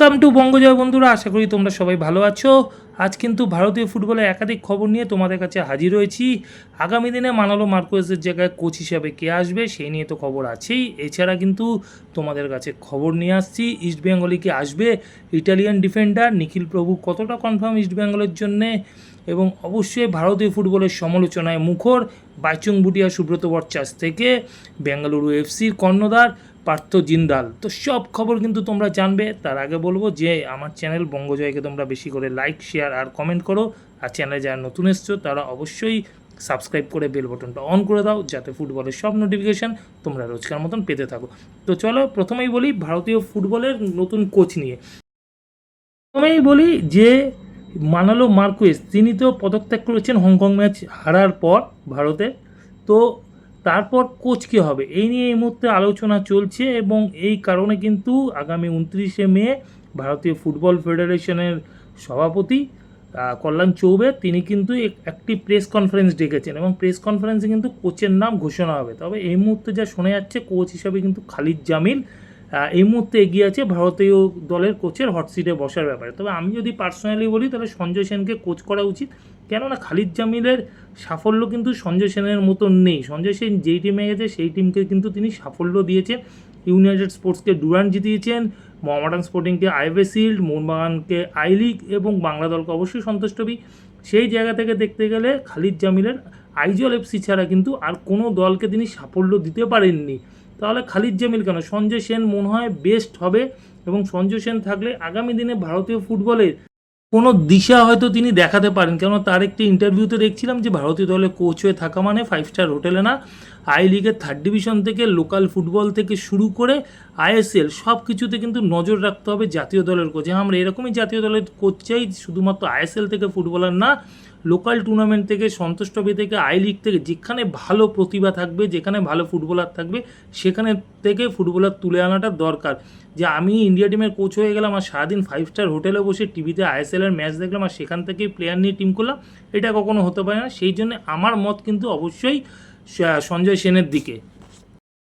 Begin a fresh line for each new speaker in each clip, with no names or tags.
Welcome to বঙ্গজয় বন্ধুরা, আশা করি তোমরা সবাই ভালো আছো। আজ কিন্তু ভারতীয় ফুটবলের একাধিক খবর নিয়ে তোমাদের কাছে হাজির হয়েছি আগামী দিনে মানালো মার্কোয়েসের জায়গায় কোচ হিসাবে কে আসবে, সেই নিয়ে তো খবর আছেই। এছাড়া কিন্তু তোমাদের কাছে খবর নিয়ে আসছি ইস্ট বেঙ্গলে কি আসবে ইটালিয়ান ডিফেন্ডার নিখিল প্রভু কতটা কনফার্ম ইস্ট বেঙ্গলের জন্যে? এবং অবশ্যই ভারতীয় ফুটবলের সমালোচনায় মুখর, বাইচুং বুটিয়া সুব্রত ভট্টাচার্য থেকে বেঙ্গালুরু এফসির কর্ণধার পার্থ জিন্দাল। তো সব খবর কিন্তু তোমরা জানবে। তার আগে বলব যে, আমার চ্যানেল বঙ্গজয়কে তোমরা বেশি করে লাইক শেয়ার আর কমেন্ট করো। আর চ্যানেলে যারা নতুন এসছো, তারা অবশ্যই সাবস্ক্রাইব করে বেল বটনটা অন করে দাও, যাতে ফুটবলের সব নোটিফিকেশান তোমরা রোজকার মতন পেতে থাকো। তো চলো, প্রথমেই বলি ভারতীয় ফুটবলের নতুন কোচ নিয়ে। প্রথমেই বলি যে, মানালো মার্কুয়েস, তিনি তো পদত্যাগ করেছেন হংকং ম্যাচ হারার পর ভারতে। তো তারপর কোচ কী হবে? এই নিয়ে এই মুহূর্তে আলোচনা চলছে এবং এই কারণে কিন্তু আগামী উনত্রিশে মে ভারতীয় ফুটবল ফেডারেশনের সভাপতি কল্যাণ চৌবে তিনি কিন্তু একটি প্রেস কনফারেন্স ডেকেছেন এবং প্রেস কনফারেন্সে কিন্তু কোচের নাম ঘোষণা হবে। তবে এই মুহূর্তে যা শোনা যাচ্ছে, কোচ হিসাবে কিন্তু খালিদ জামিল এই মুহূর্তে এগিয়ে আছে ভারতীয় দলের কোচের হট সিটে বসার ব্যাপারে। তবে আমি যদি পার্সোনালি বলি, তাহলে সঞ্জয় সেনকে কোচ করা উচিত। কেননা খালিদ জামিলের সাফল্য কিন্তু সঞ্জয় সেনের মতন নেই। সঞ্জয় সেন যেই টিমে গেছে, সেই টিমকে কিন্তু তিনি সাফল্য দিয়েছেন। ইউনাইটেড স্পোর্টসকে ডুরান্ট জিতিয়েছেন মোহামেডান স্পোর্টিংকে আইভে শিল্ড মোহনবাগানকে আই লিগ এবং বাংলা দলকে অবশ্যই সন্তুষ্ট সন্তুষ্টবি সেই জায়গা থেকে দেখতে গেলে খালিদ জামিলের আইজল এফসি ছাড়া কিন্তু আর কোনো দলকে তিনি সাফল্য দিতে পারেননি। তাহলে খালিদ জামিল কেন? সঞ্জয় সেন মনে হয় বেস্ট হবে এবং সঞ্জয় সেন থাকলে আগামী দিনে ভারতীয় ফুটবলের কোনো দিশা হয়তো তিনি দেখাতে পারেন। কেন তার একটি ইন্টারভিউতে দেখছিলাম যে ভারতীয় দলে কোচ হয়ে থাকা মানে ফাইভ স্টার হোটেলে না আই লিগের থার্ড ডিভিশন থেকে লোকাল ফুটবল থেকে শুরু করে আইএসএল সব কিছুতে কিন্তু নজর রাখতে হবে জাতীয় দলের কোচে আমরা এরকমই জাতীয় দলের কোচ চাই, শুধুমাত্র আইএসএল থেকে ফুটবলার না লোকাল টুর্নামেন্ট থেকে সন্তোষ ট্রফি থেকে আই লিগ থেকে, যেখানে ভালো প্রতিভা থাকবে, যেখানে ভালো ফুটবলার থাকবে, সেখানে থেকে ফুটবলার তুলে আনাটা দরকার। যে আমি ইন্ডিয়া টিমের কোচ হয়ে গেলাম, আর সারাদিন ফাইভ স্টার হোটেলে বসে টিভিতে আইএসএল এর ম্যাচ দেখলাম, আর সেখান থেকেই প্লেয়ার নিয়ে টিম করলাম, এটা কখনো হতে পারে না। সেই জন্য আমার মত কিন্তু অবশ্যই সঞ্জয় সেনের দিকে।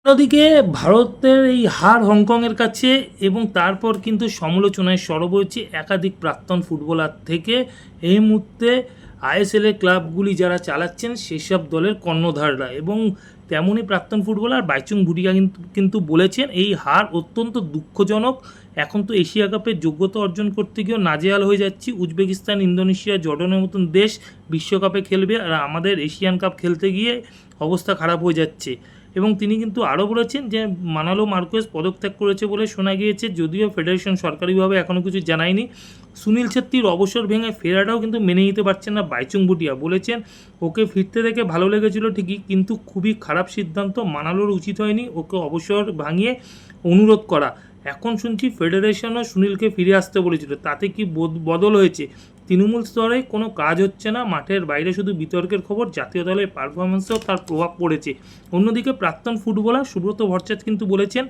অন্যদিকে ভারতের এই হার হংকংয়ের কাছে এবং তারপর কিন্তু সমালোচনায় সরব হয়েছে একাধিক প্রাক্তন ফুটবলার থেকে। এই মুহূর্তে আইএসএল এর ক্লাবগুলি যারা চালাচ্ছেন সেসব দলের কর্ণধাররা এবং তেমনই প্রাক্তন ফুটবলার বাইচুং ভুটিয়া কিন্তু কিন্তু বলেছেন, এই হার অত্যন্ত দুঃখজনক। এখন তো এশিয়া কাপের যোগ্যতা অর্জন করতে গিয়েও নাজেয়াল হয়ে যাচ্ছি। উজবেকিস্তান, ইন্দোনেশিয়া, জর্ডনের মতন দেশ বিশ্বকাপে খেলবে আর আমাদের এশিয়ান কাপ খেলতে গিয়ে অবস্থা খারাপ হয়ে যাচ্ছে। এবং তিনি কিন্তু আরও বলেছেন যে মানালো মার্কোয়েস পদত্যাগ করেছে বলে শোনা গিয়েছে, যদিও ফেডারেশন সরকারিভাবে এখনও কিছু জানায়নি। সুনীল ছেত্রীর অবসর ভেঙে ফেরাটাও কিন্তু মেনে নিতে পারছেন না বাইচুং বুটিয়া বলেছেন, ওকে ফিরতে দেখে ভালো লেগেছিল ঠিকই, কিন্তু খুবই খারাপ সিদ্ধান্ত। মানালোর উচিত হয়নি ওকে অবসর ভাঙিয়ে অনুরোধ করা। এখন শুনছি, ফেডারেশনও সুনীলকে ফিরে আসতে বলেছিল। তাতে কি বদ- বদল হয়েছে? তৃণমূল স্তরে কোনো কাজ হচ্ছে না, মাঠের বাইরে শুধু বিতর্কের খবর, জাতীয় দলের পারফরমেন্সেও তার প্রভাব পড়েছে। অন্যদিকে প্রাক্তন ফুটবলার সুব্রত ভট্টাচার্য কিন্তু বলেছেন,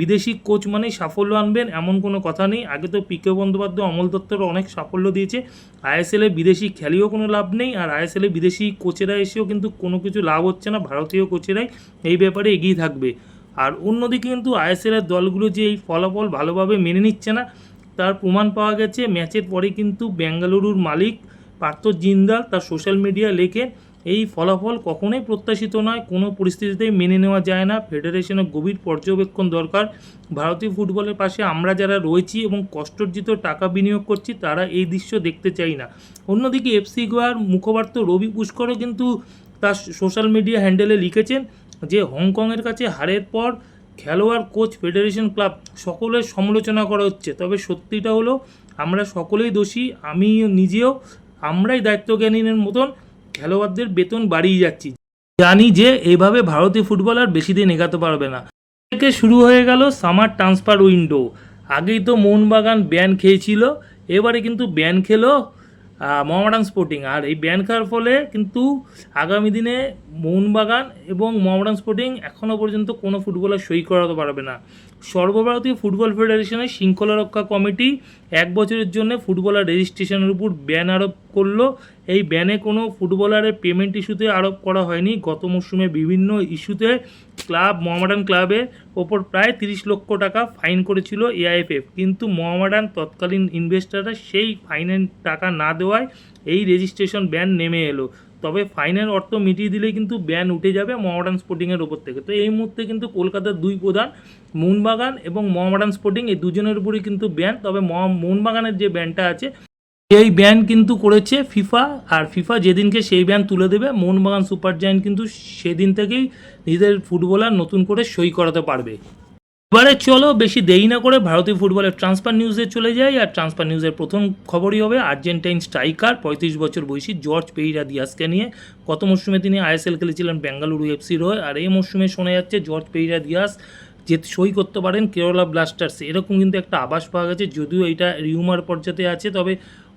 বিদেশি কোচ মানেই সাফল্য আনবেন এমন কোনো কথা নেই। আগে তো পিকে বন্দ্যোপাধ্যায় অমল দত্তরও অনেক সাফল্য দিয়েছে। আইএসএলে বিদেশি খেলিও কোনো লাভ নেই আর আইএসএলে বিদেশি কোচেরা এসেও কিন্তু কোনো কিছু লাভ হচ্ছে না। ভারতীয় কোচেরাই এই ব্যাপারে এগিয়ে থাকবে। আর অন্যদিকে কিন্তু আইএসএলের দলগুলো যে এই ফলাফল ভালোভাবে মেনে নিচ্ছে না তার প্রমাণ পাওয়া গেছে। ম্যাচের পরে কিন্তু বেঙ্গালুরুর মালিক পার্থ জিন্দাল তার সোশ্যাল মিডিয়া লেখে, এই ফলাফল কখনোই প্রত্যাশিত নয়, কোনো পরিস্থিতিতেই মেনে নেওয়া যায় না। ফেডারেশনের গভীর পর্যবেক্ষণ দরকার। ভারতীয় ফুটবলের পাশে আমরা যারা রয়েছি এবং কষ্টার্জিত টাকা বিনিয়োগ করছি, তারা এই দৃশ্য দেখতে চাই না। অন্যদিকে এফসি গোয়ার মুখপাত্র রবি পুষ্করও কিন্তু তার সোশ্যাল মিডিয়া হ্যান্ডেলে লিখেছেন যে, হংকংয়ের কাছে হারের পর খেলোয়াড় কোচ ফেডারেশন ক্লাব সকলের সমালোচনা করা হচ্ছে। তবে সত্যিটা হলো, আমরা সকলেই দোষী আমি নিজেও, আমরাই দায়িত্বজ্ঞানীদের মতন খেলোয়াড়দের বেতন বাড়িয়ে যাচ্ছি। জানি যে এইভাবে ভারতীয় ফুটবল আর বেশি দিন এগাতে পারবে না। থেকে শুরু হয়ে গেল সামার ট্রান্সফার উইন্ডো আগেই তো মোহনবাগান ব্যান খেয়েছিল, এবারে কিন্তু ব্যান খেলো মোহামেডান স্পোর্টিং আর এই ব্যান খাওয়ার ফলে কিন্তু আগামী দিনে মোহনবাগান এবং মোহামেডান স্পোর্টিং এখনও পর্যন্ত কোনো ফুটবলার সই করাতে পারবে না। সর্বভারতীয় ফুটবল ফেডারেশনের শৃঙ্খলা রক্ষা কমিটি এক বছরের জন্য ফুটবলার রেজিস্ট্রেশনের উপর ব্যান আরোপ করল। এই ব্যানে কোনো ফুটবলারের পেমেন্ট ইস্যুতে আরোপ করা হয়নি। গত মরশুমে বিভিন্ন ইস্যুতে ক্লাব মোহামেডান ক্লাবের ওপর প্রায় তিরিশ লক্ষ টাকা ফাইন করেছিল এআইএফএফ। কিন্তু মোহামেডান তৎকালীন ইনভেস্টাররা সেই ফাইনের টাকা না দেওয়ায় এই রেজিস্ট্রেশন ব্যান নেমে এলো। তবে ফাইনের অর্থ মিটিয়ে দিলে কিন্তু ব্যান উঠে যাবে মোহামেডান স্পোর্টিংয়ের ওপর থেকে। তো এই মুহূর্তে কিন্তু কলকাতার দুই প্রধান মোহনবাগান এবং মোহামেডান স্পোর্টিং এই দুজনের উপরই কিন্তু ব্যান তবে মহা- মোহনবাগানের যে ব্যানটা আছে, এই ব্যান কিন্তু করেছে ফিফা আর ফিফা যেদিনকে সেই ব্যান তুলে দেবে মোহনবাগান সুপার জায়ান্ট কিন্তু সেদিন থেকেই নিজেদের ফুটবলার নতুন করে সই করাতে পারবে। এবারে চলো, বেশি দেরি না করে ভারতীয় ফুটবলের ট্রান্সফার নিউজে চলে যাই। আর ট্রান্সফার নিউজের প্রথম খবরই হবে আর্জেন্টাইন স্ট্রাইকার, পঁয়ত্রিশ বছর বয়সী জর্জ পেইরা দিয়াসকে নিয়ে। গত মরশুমে তিনি আইএসএল খেলেছিলেন বেঙ্গালুরু এফসির হয়ে আর এই মরশুমে শোনা যাচ্ছে জর্জ পেইরা দিয়াস যে সই করতে পারেন কেরলা ব্লাস্টার্স এরকম কিন্তু একটা আভাস পাওয়া গেছে, যদিও এটা রিউমার পর্যায়ে আছে, তবে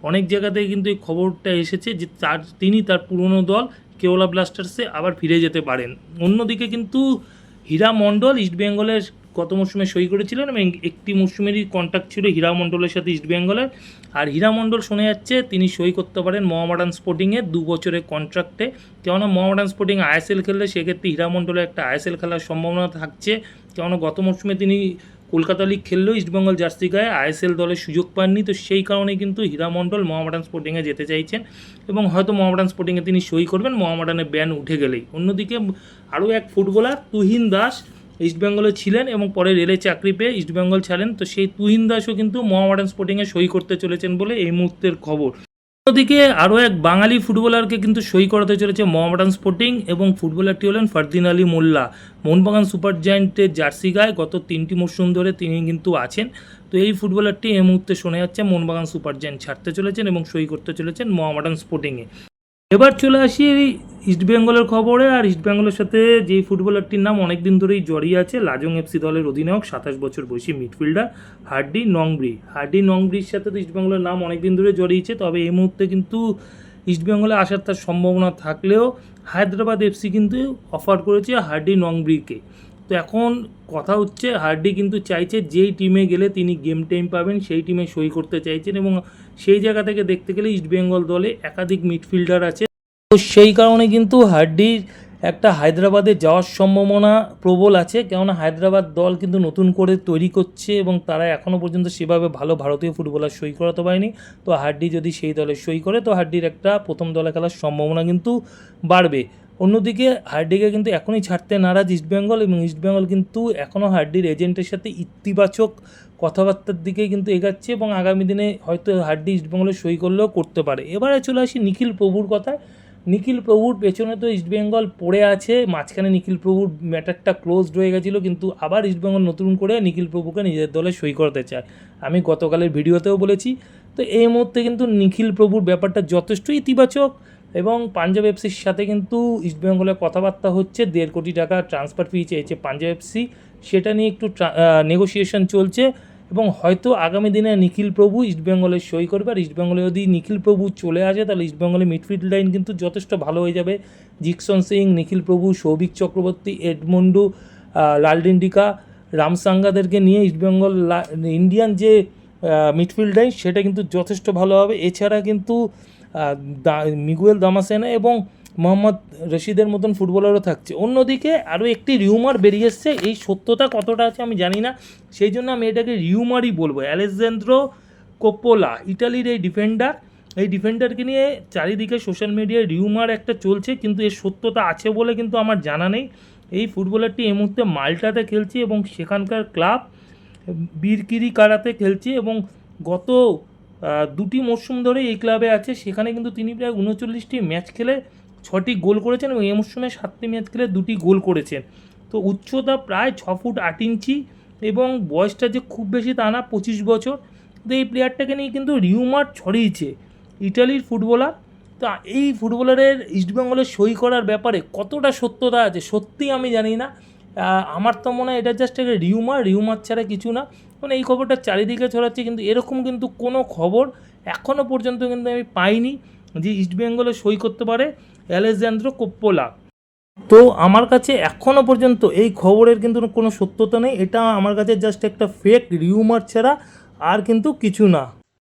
অনেক জায়গাতে কিন্তু এই খবরটা এসেছে যে তার, তিনি তার পুরনো দল কেওলা ব্লাস্টার্সে আবার ফিরে যেতে পারেন। অন্যদিকে কিন্তু হীরা মণ্ডল ইস্টবেঙ্গলের গত মরশুমে সই করেছিলেন এবং একটি মরশুমেরই কন্ট্যাক্ট ছিল হীরা মণ্ডলের সাথে ইস্টবেঙ্গলের আর হীরা মণ্ডল শোনা যাচ্ছে তিনি সই করতে পারেন মোহামডান স্পোর্টিংয়ে দু বছরের কন্ট্রাক্টে কেননা মোহামডান স্পোর্টিং আইএসএল খেললে সেক্ষেত্রে হীরা মণ্ডলের একটা আইএসএল খেলার সম্ভাবনা থাকছে। কেননা গত মরশুমে তিনি কলকাতা লিগ খেললেও ইস্টবেঙ্গল জার্সি গায়ে আইএসএল দলের সুযোগ পাননি, তো সেই কারণে কিন্তু হীরা মণ্ডল মোহামেডান স্পোর্টিংয়ে যেতে চাইছেন এবং হয়তো মোহামেডান স্পোর্টিংয়ে তিনি সই করবেন, মোহামেডানের ব্যান উঠে গেলেই। অন্যদিকে আরও এক ফুটবলার তুহিন দাস ইস্টবেঙ্গলে ছিলেন এবং পরে রেলে চাকরি পেয়ে ইস্টবেঙ্গল ছাড়েন, তো সেই তুহিন দাসও কিন্তু মোহামেডান স্পোর্টিংয়ে সই করতে চলেছেন বলে এই মুহূর্তের খবর। অন্যদিকে আরও এক বাঙালি ফুটবলারকে কিন্তু সই করাতে চলেছে মোহামেডান স্পোর্টিং এবং ফুটবলারটি হলেন ফারদিন আলী মোল্লা। মোহনবাগান সুপার জায়েন্টের জার্সি গায়ে গত তিনটি মরশুম ধরে তিনি কিন্তু আছেন। তো এই ফুটবলারটি এই মুহূর্তে শোনা যাচ্ছে, মোহনবাগান সুপার জায়েন্ট ছাড়তে চলেছেন এবং সই করতে চলেছেন মোহামেডান স্পোর্টিংয়ে। এবার চলে আসি ইস্টবেঙ্গলের খবরে। আর ইস্টবেঙ্গলের সাথে যেই ফুটবলারটির নাম অনেক দিন ধরেই জড়িয়ে আছে লাজং এফসি দলের অধিনায়ক, সাতাশ বছর বয়সী মিডফিল্ডার হার্ডি নংব্রি হার্ডি নংব্রির সাথে তো ইস্টবেঙ্গলের নাম অনেক দিন ধরে জড়িয়েছে, তবে এই মুহূর্তে কিন্তু ইস্টবেঙ্গলে আসার তার সম্ভাবনা থাকলেও হায়দ্রাবাদ এফসি কিন্তু অফার করেছে হার্ডি নংব্রিকে তো এখন কথা হচ্ছে, হার্ডি কিন্তু চাইছে যেই টিমে গেলে তিনি গেম টাইম পাবেন, সেই টিমে সই করতে চাইছেন এবং সেই জায়গা থেকে দেখতে গেলে ইস্টবেঙ্গল দলে একাধিক মিডফিল্ডার আছে। তো সেই কারণে কিন্তু হার্ডির একটা হায়দ্রাবাদে যাওয়ার সম্ভাবনা প্রবল আছে, কেননা হায়দ্রাবাদ দল কিন্তু নতুন করে তৈরি করছে এবং তারা এখনও পর্যন্ত সেভাবে ভালো ভারতীয় ফুটবলার সই করাতে পারেনি। তো হার্ডি যদি সেই দলে সই করে, তো হার্ডির একটা প্রথম দলে খেলার সম্ভাবনা কিন্তু বাড়বে। অন্যদিকে হার্ডিকে কিন্তু এখনই ছাড়তে নারাজ ইস্টবেঙ্গল এবং ইস্টবেঙ্গল কিন্তু এখনও হার্ডির এজেন্টের সাথে ইতিবাচক কথাবার্তার দিকে কিন্তু এগাচ্ছে এবং আগামী দিনে হয়তো হার্ডি ইস্টবেঙ্গলে সই করলেও করতে পারে। এবারে চলে আসি নিখিল প্রভুর কথায়। নিখিল প্রভুর পেছনে তো ইস্টবেঙ্গল পড়ে আছে, মাঝখানে নিখিল প্রভুর ম্যাটারটা ক্লোজড হয়ে গেছিল, কিন্তু আবার ইস্টবেঙ্গল নতুন করে নিখিল প্রভুকে নিজের দলে সই করতে চায়। আমি গতকালের ভিডিওতেও বলেছি। তো এই মুহূর্তে কিন্তু নিখিল প্রভুর ব্যাপারটা যথেষ্ট ইতিবাচক। এবং পাঞ্জাব এফসির সাথে কিন্তু ইস্টবেঙ্গলের কথাবার্তা হচ্ছে, দেড় কোটি টাকা ট্রান্সফার ফি চেয়েছে পাঞ্জাব এফসি। সেটা নিয়ে একটু নেগোসিয়েশন চলছে এবং হয়তো আগামী দিনে নিখিল প্রভু ইস্টবেঙ্গলের সই করবে। আর ইস্টবেঙ্গলে যদি নিখিল প্রভু চলে আসে, তাহলে ইস্টবেঙ্গলের মিডফিল্ড লাইন কিন্তু যথেষ্ট ভালো হয়ে যাবে। জিকসন সিং, নিখিল প্রভু, সৌভিক চক্রবর্তী, এডমন্ডু লালডিন্ডিকা রামসাঙ্গাদেরকে নিয়ে ইস্টবেঙ্গল ইন্ডিয়ান যে মিডফিল্ড লাইন সেটা কিন্তু যথেষ্ট ভালো হবে। এছাড়া কিন্তু মিগুয়েল দামাসেনা এবং মোহাম্মদ রশিদের মতন ফুটবলারও থাকছে। অন্যদিকে আরও একটি রিউমার বেরিয়ে এসছে। এই সত্যতা কতটা আছে আমি জানি না। সেই জন্য আমি এটাকে রিউমারই বলব। অ্যালেকজান্দ্রো কোপোলা ইটালির এই ডিফেন্ডার। এই ডিফেন্ডারকে নিয়ে চারিদিকে সোশ্যাল মিডিয়ায় রিউমার একটা চলছে, কিন্তু এর সত্যতা আছে বলে কিন্তু আমার জানা নেই। এই ফুটবলারটি এই মুহূর্তে মাল্টাতে খেলছে এবং সেখানকার ক্লাব বীরকিরি কারাতে খেলছে এবং গত দুটি মরশুম ধরে এই ক্লাবে আছে। সেখানে কিন্তু তিনি প্রায় উনচল্লিশটি ম্যাচ খেলে ছটি গোল করেছেন এবং এই মরশুমে সাতটি ম্যাচ খেলে দুটি গোল করেছেন। তো উচ্চতা প্রায় ছ ফুট আট ইঞ্চি এবং বয়সটা যে খুব বেশি তা না, পঁচিশ বছর। তো এই প্লেয়ারটাকে নিয়ে কিন্তু রিউমার ছড়িয়েছে ইটালির ফুটবলার। তা এই ফুটবলারের ইস্টবেঙ্গলের সই করার ব্যাপারে কতটা সত্যতা আছে সত্যি আমি জানি না। আমার তো মনে হয় এটা জাস্ট একটা রিউমার রিউমার ছাড়া কিছু না। মানে এই খবরটা চারিদিকে ছড়াচ্ছে, কিন্তু এরকম কিন্তু কোনো খবর এখনও পর্যন্ত কিন্তু আমি পাইনি যে ইস্টবেঙ্গলে সই করতে পারে অ্যালেকজান্দ্রো কোপ্পোলা তো আমার কাছে এখনও পর্যন্ত এই খবরের কিন্তু কোনো সত্যতা নেই। এটা আমার কাছে জাস্ট একটা ফেক রিউমার ছাড়া আর কিন্তু কিছু না।